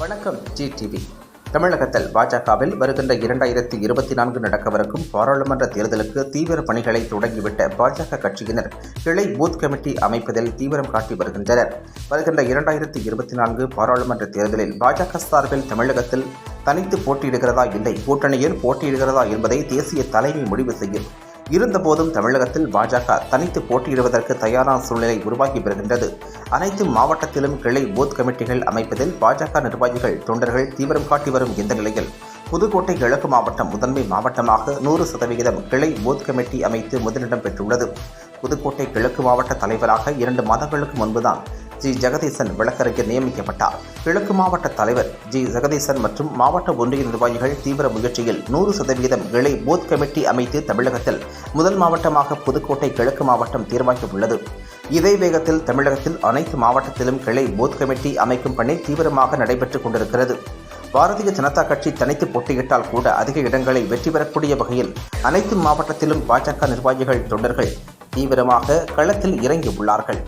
வணக்கம் G TV தமிழகத்தில் பாஜகவில் வருகின்ற இரண்டாயிரத்தி இருபத்தி நான்கு நடக்கவிருக்கும் பாராளுமன்ற தேர்தலுக்கு தீவிர பணிகளை தொடங்கிவிட்ட பாஜக கட்சியினர் கிளை பூத் கமிட்டி அமைப்பதில் தீவிரம் காட்டி வருகின்றனர். வருகின்ற இரண்டாயிரத்தி இருபத்தி நான்கு பாராளுமன்ற தேர்தலில் பாஜக சார்பில் தமிழகத்தில் தனித்து போட்டியிடுகிறதா இல்லை கூட்டணியில் போட்டியிடுகிறதா என்பதை தேசிய தலைமை முடிவு செய்யும். இருந்தபோதும் தமிழகத்தில் பாஜக தனித்து போட்டியிடுவதற்கு தயாரான சூழ்நிலை உருவாகி வருகின்றது. அனைத்து மாவட்டத்திலும் கிளை பூத் கமிட்டிகள் அமைப்பதில் பாஜக நிர்வாகிகள் தொண்டர்கள் தீவிரம் காட்டி வரும் இந்த நிலையில் புதுக்கோட்டை கிழக்கு மாவட்டம் முதன்மை மாவட்டமாக நூறு சதவிகிதம் கிளை பூத் கமிட்டி அமைத்து முதலிடம் பெற்றுள்ளது. புதுக்கோட்டை கிழக்கு மாவட்ட தலைவராக இரண்டு மாதங்களுக்கு முன்புதான் ஜி. ஜெகதீசன் விளக்கறிஞர் நியமிக்கப்பட்டார். கிழக்கு மாவட்ட தலைவர் ஜி. ஜெகதீசன் மற்றும் மாவட்ட ஒன்றிய நிர்வாகிகள் தீவிர முயற்சியில் நூறு சதவீதம் இளை பூத் கமிட்டி அமைத்து தமிழகத்தில் முதல் மாவட்டமாக புதுக்கோட்டை கிழக்கு மாவட்டம் தீர்மானிக்கவுள்ளது இதே வேகத்தில் தமிழகத்தில் அனைத்து மாவட்டத்திலும் கிளை பூத் கமிட்டி அமைக்கும் பணி தீவிரமாக நடைபெற்றுக் கொண்டிருக்கிறது. பாரதிய ஜனதா கட்சி தனித்து போட்டியிட்டால் கூட அதிக இடங்களை வெற்றி பெறக்கூடிய வகையில் அனைத்து மாவட்டத்திலும் பாஜக நிர்வாகிகள் தொண்டர்கள் தீவிரமாக களத்தில் இறங்கியுள்ளார்கள்.